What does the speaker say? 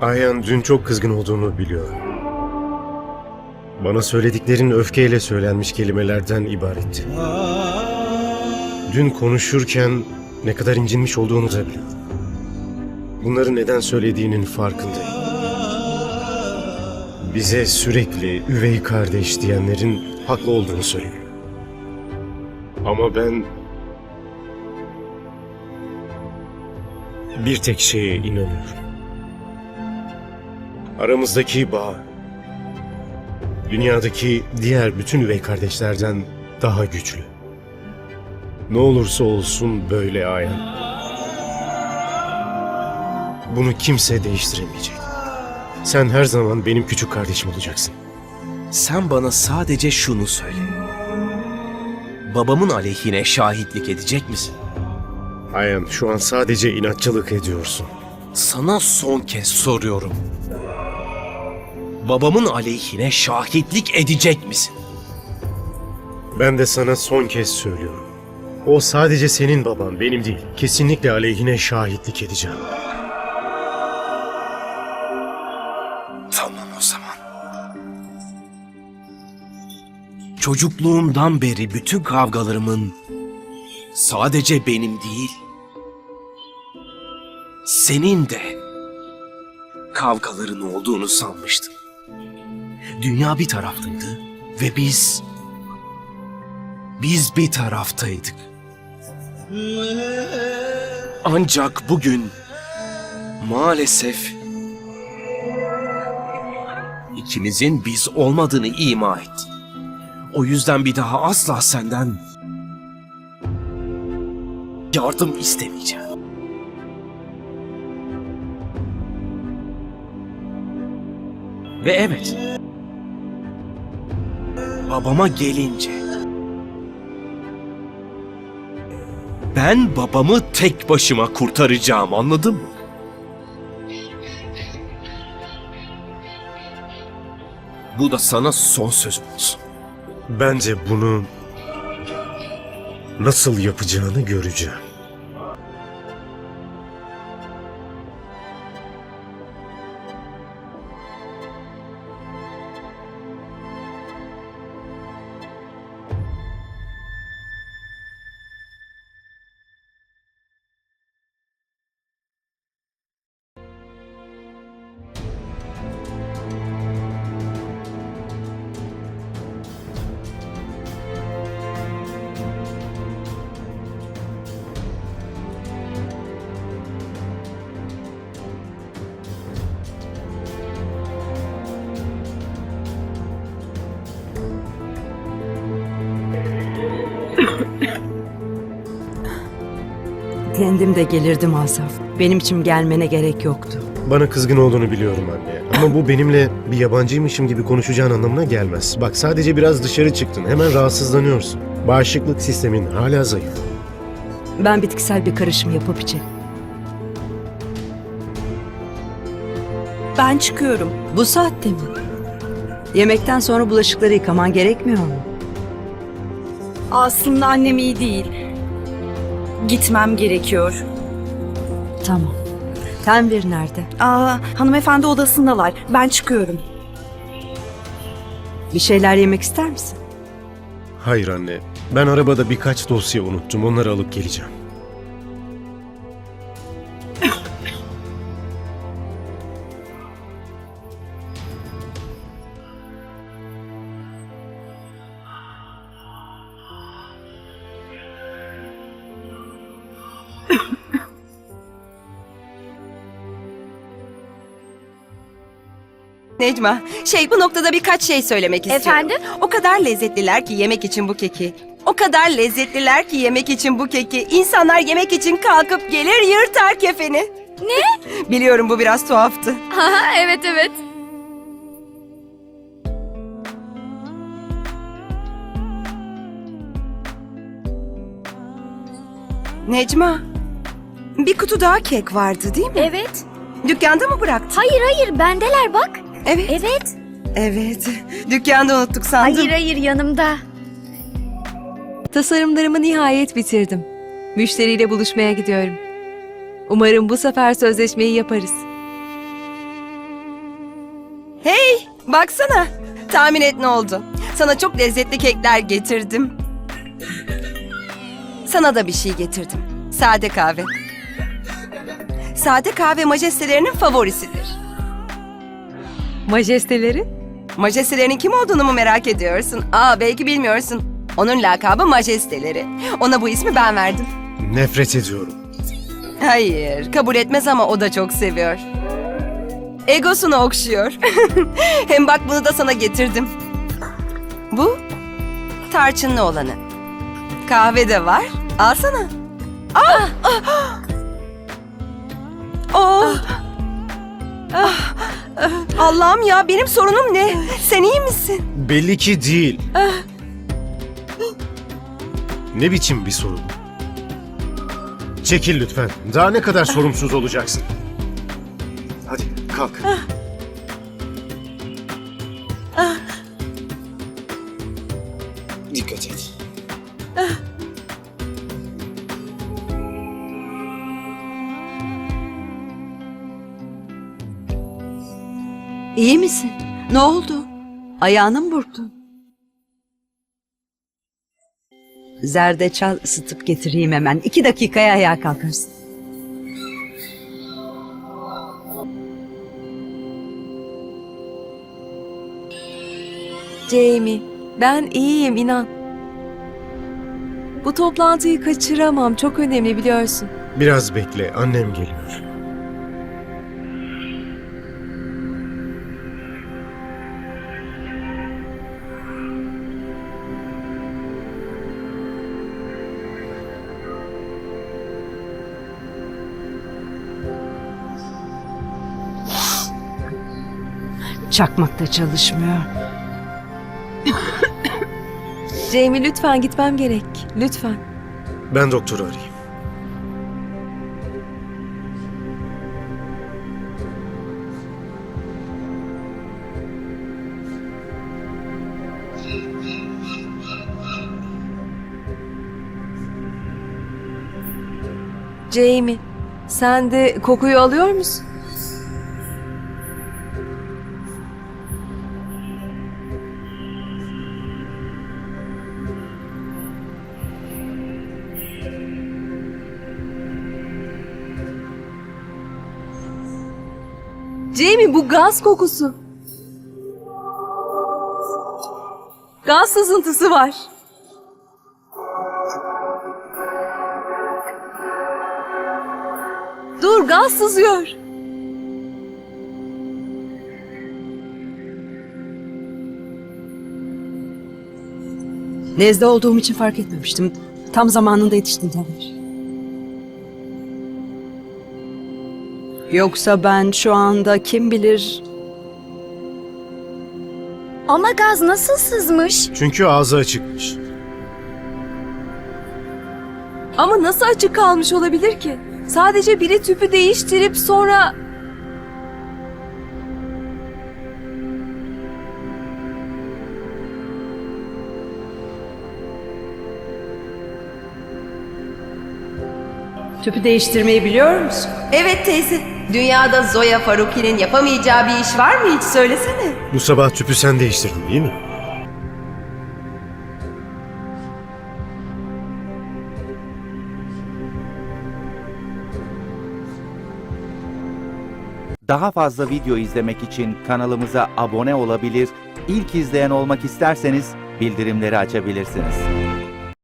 Ayhan dün çok kızgın olduğunu biliyor. Bana söylediklerin öfkeyle söylenmiş kelimelerden ibaretti. Dün konuşurken ne kadar incinmiş olduğunu da biliyorum. Bunları neden söylediğinin farkındayım. Bize sürekli üvey kardeş diyenlerin haklı olduğunu söylüyor. Ama ben bir tek şeye inanıyorum. Aramızdaki bağ dünyadaki diğer bütün üvey kardeşlerden daha güçlü. Ne olursa olsun böyle Ayhan. Bunu kimse değiştiremeyecek. Sen her zaman benim küçük kardeşim olacaksın. Sen bana sadece şunu söyle. Babamın aleyhine şahitlik edecek misin? Ayhan şu an sadece inatçılık ediyorsun. Sana son kez soruyorum. Babamın aleyhine şahitlik edecek misin? Ben de sana son kez söylüyorum. O sadece senin baban, benim değil. Kesinlikle aleyhine şahitlik edeceğim. Tamam o zaman. Çocukluğumdan beri bütün kavgalarımın sadece benim değil, senin de kavgaların olduğunu sanmıştım. Dünya bir taraftaydı ve biz biz bir taraftaydık. Ancak bugün maalesef ikimizin biz olmadığını ima etti. O yüzden bir daha asla senden yardım istemeyeceğim. Ve evet, babama gelince ben babamı tek başıma kurtaracağım anladın mı? Bu da sana son sözüm olsun. Bence bunu nasıl yapacağını göreceğim. Kendim de gelirdim Asaf. Benim için gelmene gerek yoktu. Bana kızgın olduğunu biliyorum anne. Ama bu benimle bir yabancıymışım gibi konuşacağın anlamına gelmez. Bak sadece biraz dışarı çıktın. Hemen rahatsızlanıyorsun. Bağışıklık sistemin hala zayıf. Ben bitkisel bir karışım yapıp içerim. Ben çıkıyorum. Bu saatte mi? Yemekten sonra bulaşıkları yıkaman gerekmiyor mu? Aslında annem iyi değil. Gitmem gerekiyor. Tamam. Tenvir nerede? Aa, hanımefendi odasındalar. Ben çıkıyorum. Bir şeyler yemek ister misin? Hayır anne. Ben arabada birkaç dosya unuttum. Onları alıp geleceğim. Necma, şey bu noktada birkaç şey söylemek istiyorum. Efendim? O kadar lezzetliler ki yemek için bu keki. O kadar lezzetliler ki yemek için bu keki. İnsanlar yemek için kalkıp gelir yırtar kefeni. Ne? Biliyorum bu biraz tuhaftı. Haha, evet evet. Necma, bir kutu daha kek vardı değil mi? Evet. Dükkanda mı bıraktın? Hayır hayır bendeler bak. Evet. Evet. Evet. Dükkanda unuttuk sandım. Hayır hayır yanımda. Tasarımlarımı nihayet bitirdim. Müşteriyle buluşmaya gidiyorum. Umarım bu sefer sözleşmeyi yaparız. Baksana. Tahmin et ne oldu? Sana çok lezzetli kekler getirdim. Sana da bir şey getirdim. Sade kahve. Sade kahve majestelerinin favorisidir. Majesteleri? Majestelerinin kim olduğunu mu merak ediyorsun? Aa belki bilmiyorsun. Onun lakabı majesteleri. Ona bu ismi ben verdim. Nefret ediyorum. Hayır, kabul etmez ama o da çok seviyor. Egosunu okşuyor. Hem bak bunu da sana getirdim. Bu tarçınlı olanı. Kahve de var. Alsana. Ah! Ah! Oh! Ah! Allah'ım ya benim sorunum ne? Sen iyi misin? Belli ki değil. Ne biçim bir sorun? Çekil lütfen. Daha ne kadar sorumsuz olacaksın? Hadi kalk. İyi misin? Ne oldu? Ayağını mı burktun? Zerdeçal ısıtıp getireyim hemen. İki dakikaya ayağa kalkarsın. Jamie, ben iyiyim inan. Bu toplantıyı kaçıramam. Çok önemli biliyorsun. Biraz bekle. Annem geliyor. Çakmak da çalışmıyor. Jamie lütfen gitmem gerek. Lütfen. Ben doktoru arayayım. Jamie, sen de kokuyu alıyor musun? Jamie bu gaz kokusu. Gaz sızıntısı var. Dur gaz sızıyor. Nezle olduğum için fark etmemiştim. Tam zamanında yetiştin tabii. Yoksa ben şu anda kim bilir Ama gaz nasıl sızmış? Çünkü ağzı açıkmış. Ama nasıl açık kalmış olabilir ki? Sadece biri tüpü değiştirip sonra... tüpü değiştirmeyi biliyor musun? Evet teyze. Dünyada Zoya Faruki'nin yapamayacağı bir iş var mı hiç söylesene. Bu sabah tüpü sen değiştirdin değil mi? Daha fazla video izlemek için kanalımıza abone olabilir, ilk izleyen olmak isterseniz bildirimleri açabilirsiniz.